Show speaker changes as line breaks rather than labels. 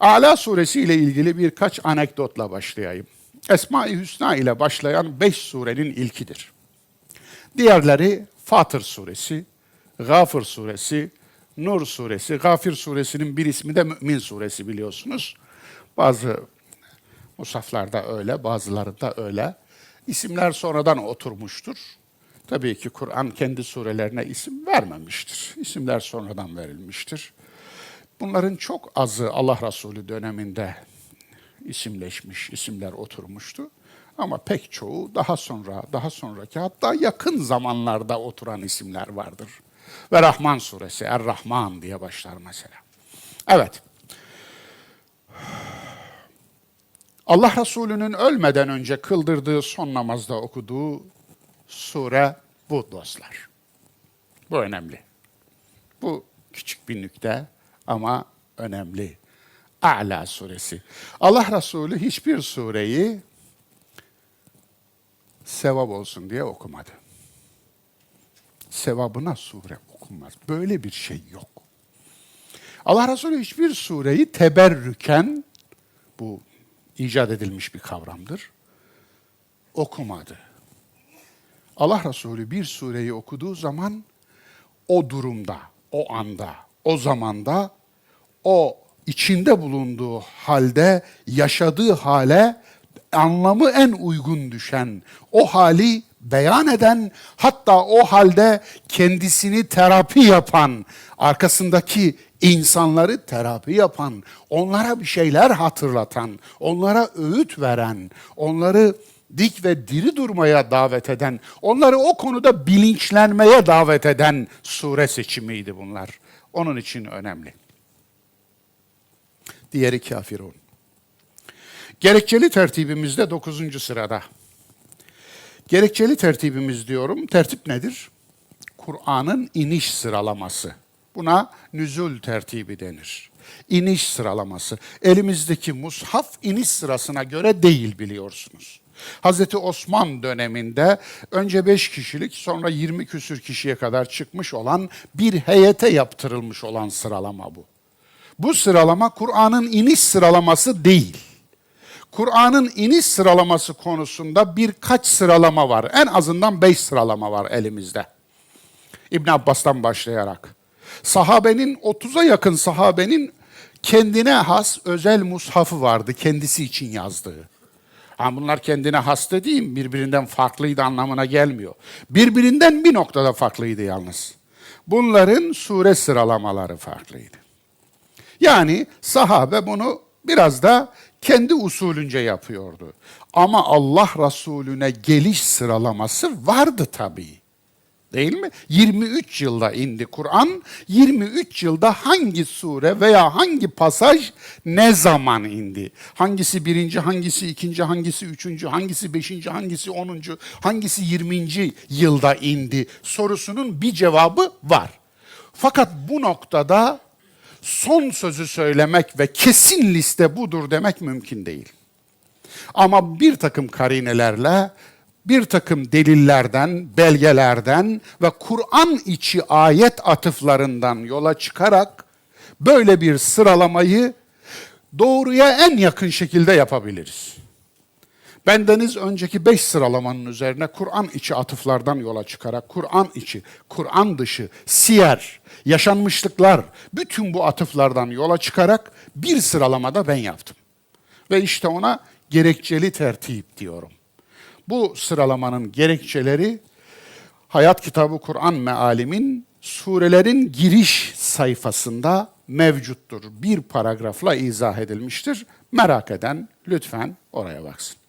Ala suresi ile ilgili birkaç anekdotla başlayayım. Esma-i Hüsna ile başlayan beş surenin ilkidir. Diğerleri Fatır suresi, Gafır suresi, Nur suresi. Gafir suresinin bir ismi de Mümin suresi biliyorsunuz. Bazı musaflarda öyle, bazılarında öyle. İsimler sonradan oturmuştur. Tabii ki Kur'an kendi surelerine isim vermemiştir. İsimler sonradan verilmiştir. Bunların çok azı Allah Resulü döneminde isimleşmiş, isimler oturmuştu. Ama pek çoğu daha sonra, daha sonraki hatta yakın zamanlarda oturan isimler vardır. Ve Rahman suresi, Er-Rahman diye başlar mesela. Evet. Allah Resulü'nün ölmeden önce kıldırdığı son namazda okuduğu sure bu dostlar. Bu önemli. Bu küçük bir nükte ama önemli. A'la suresi. Allah Resulü hiçbir sureyi sevap olsun diye okumadı. Sevabına sure okunmaz. Böyle bir şey yok. Allah Resulü hiçbir sureyi teberrüken, bu icat edilmiş bir kavramdır, okumadı. Allah Resulü bir sureyi okuduğu zaman o durumda, o anda, o zamanda, o içinde bulunduğu halde, yaşadığı hale anlamı en uygun düşen, o hali beyan eden, hatta o halde kendisini terapi yapan, arkasındaki insanları terapi yapan, onlara bir şeyler hatırlatan, onlara öğüt veren, onları dik ve diri durmaya davet eden, onları o konuda bilinçlenmeye davet eden sure seçimiydi bunlar. Onun için önemli. Diğeri kafirun. Gerekçeli tertibimizde 9. sırada. Gerekçeli tertibimiz diyorum. Tertip nedir? Kur'an'ın iniş sıralaması. Buna nüzul tertibi denir. İniş sıralaması. Elimizdeki mushaf iniş sırasına göre değil biliyorsunuz. Hazreti Osman döneminde önce 5 kişilik sonra 20 küsür kişiye kadar çıkmış olan bir heyete yaptırılmış olan sıralama bu. Bu sıralama Kur'an'ın iniş sıralaması değil. Kur'an'ın iniş sıralaması konusunda birkaç sıralama var. En azından beş sıralama var elimizde. İbn Abbas'tan başlayarak. Sahabenin 30'a yakın sahabenin kendine has özel mushafı vardı kendisi için yazdığı. Ama bunlar kendine has dediğim birbirinden farklıydı anlamına gelmiyor. Birbirinden bir noktada farklıydı yalnız. Bunların sure sıralamaları farklıydı. Yani sahabe bunu biraz da kendi usulünce yapıyordu. Ama Allah Resulüne geliş sıralaması vardı tabii. Değil mi? 23 yılda indi Kur'an. 23 yılda hangi sure veya hangi pasaj ne zaman indi? Hangisi birinci, hangisi ikinci, hangisi üçüncü, hangisi beşinci, hangisi onuncu, hangisi yirminci yılda indi? Sorusunun bir cevabı var. Fakat bu noktada son sözü söylemek ve kesin liste budur demek mümkün değil. Ama bir takım karinelerle, bir takım delillerden, belgelerden ve Kur'an içi ayet atıflarından yola çıkarak böyle bir sıralamayı doğruya en yakın şekilde yapabiliriz. Bendeniz önceki beş sıralamanın üzerine Kur'an içi atıflardan yola çıkarak Kur'an içi, Kur'an dışı, siyer, yaşanmışlıklar, bütün bu atıflardan yola çıkarak bir sıralamada ben yaptım. Ve işte ona gerekçeli tertip diyorum. Bu sıralamanın gerekçeleri Hayat Kitabı Kur'an Mealim'in surelerin giriş sayfasında mevcuttur. Bir paragrafla izah edilmiştir. Merak eden lütfen oraya baksın.